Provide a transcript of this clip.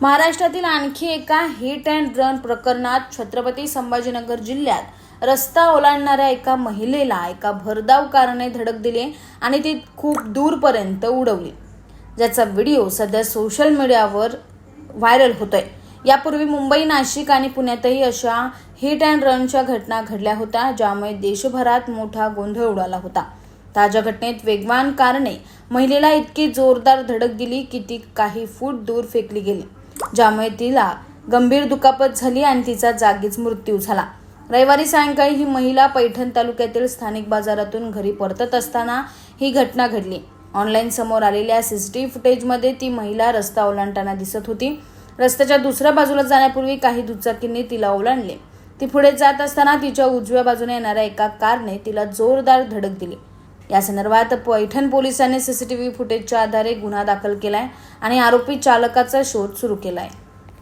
महाराष्ट्रातील आणखी एका हिट अँड रन प्रकरणात छत्रपती संभाजीनगर जिल्ह्यात रस्ता ओलांडणाऱ्या एका महिलेला एका भरधाव कारणे धडक दिली आणि ती खूप दूरपर्यंत उडवली. ज्याचा व्हिडिओ सध्या सोशल मीडियावर व्हायरल होतोय. यापूर्वी मुंबई नाशिक आणि पुण्यातही अशा हिट अँड रनच्या घटना घडल्या होत्या ज्यामुळे देशभरात मोठा गोंधळ उडाला होता. ताज्या घटनेत वेगवान कारणे महिलेला इतकी जोरदार धडक दिली की ती काही फूट दूर फेकली गेली. ज्यामुळे तिला गंभीर दुखापत झाली आणि तिचा जागीच मृत्यू झाला. रविवारी सायंकाळी ही महिला पैठण तालुक्यातील स्थानिक बाजारातून घरी परतत असताना ही घटना घडली. ऑनलाईन समोर आलेल्या सीसीटीव्ही फुटेजमध्ये ती महिला रस्ता ओलांडताना दिसत होती. रस्त्याच्या दुसऱ्या बाजूला जाण्यापूर्वी काही दुचाकींनी तिला ओलांडले. ती पुढे जात असताना तिच्या उजव्या बाजूने येणाऱ्या एका कारने तिला जोरदार धडक दिली. या संदर्भात पैठण पोलिसांनी सीसीटीव्ही फुटेजच्या आधारे गुन्हा दाखल केला आहे आणि आरोपी चालकाचा शोध सुरू केला आहे